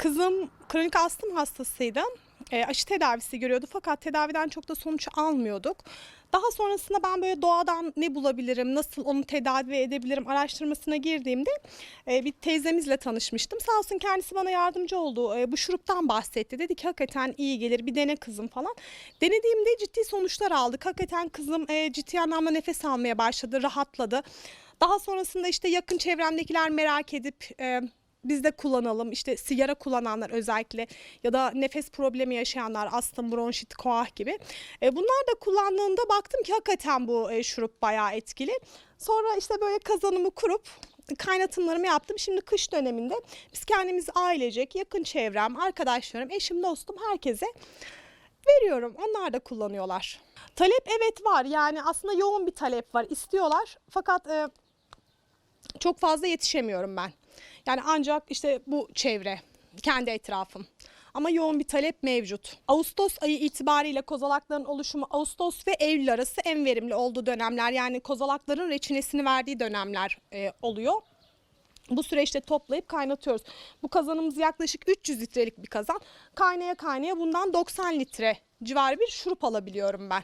Kızım kronik astım hastasıydı. E, aşı tedavisi görüyordu fakat tedaviden çok da sonuç almıyorduk. Daha sonrasında ben böyle doğadan ne bulabilirim, nasıl onu tedavi edebilirim araştırmasına girdiğimde e, bir teyzemizle tanışmıştım. Sağ olsun kendisi bana yardımcı oldu. E, bu şuruptan bahsetti. Dedi ki hakikaten iyi gelir bir dene kızım falan. Denediğimde ciddi sonuçlar aldık. Hakikaten kızım e, ciddi anlamda nefes almaya başladı, rahatladı. Daha sonrasında işte yakın çevremdekiler merak edip e, biz de kullanalım. İşte sigara kullananlar özellikle ya da nefes problemi yaşayanlar, astım, bronşit, koah gibi. E, bunlar da kullandığımda baktım ki hakikaten bu e, şurup bayağı etkili. Sonra işte böyle kazanımı kurup kaynatımlarımı yaptım. Şimdi kış döneminde biz kendimiz ailecek, yakın çevrem, arkadaşlarım, eşim, dostum herkese veriyorum. Onlar da kullanıyorlar. Talep evet var. Yani aslında yoğun bir talep var. İstiyorlar. Fakat e, çok fazla yetişemiyorum ben. Yani ancak işte bu çevre, kendi etrafım. Ama yoğun bir talep mevcut. Ağustos ayı itibariyle kozalakların oluşumu Ağustos ve Eylül arası en verimli olduğu dönemler. Yani kozalakların reçinesini verdiği dönemler e, oluyor. Bu süreçte toplayıp kaynatıyoruz. Bu kazanımız yaklaşık 300 litrelik bir kazan. Kaynaya kaynaya bundan 90 litre civarı bir şurup alabiliyorum ben.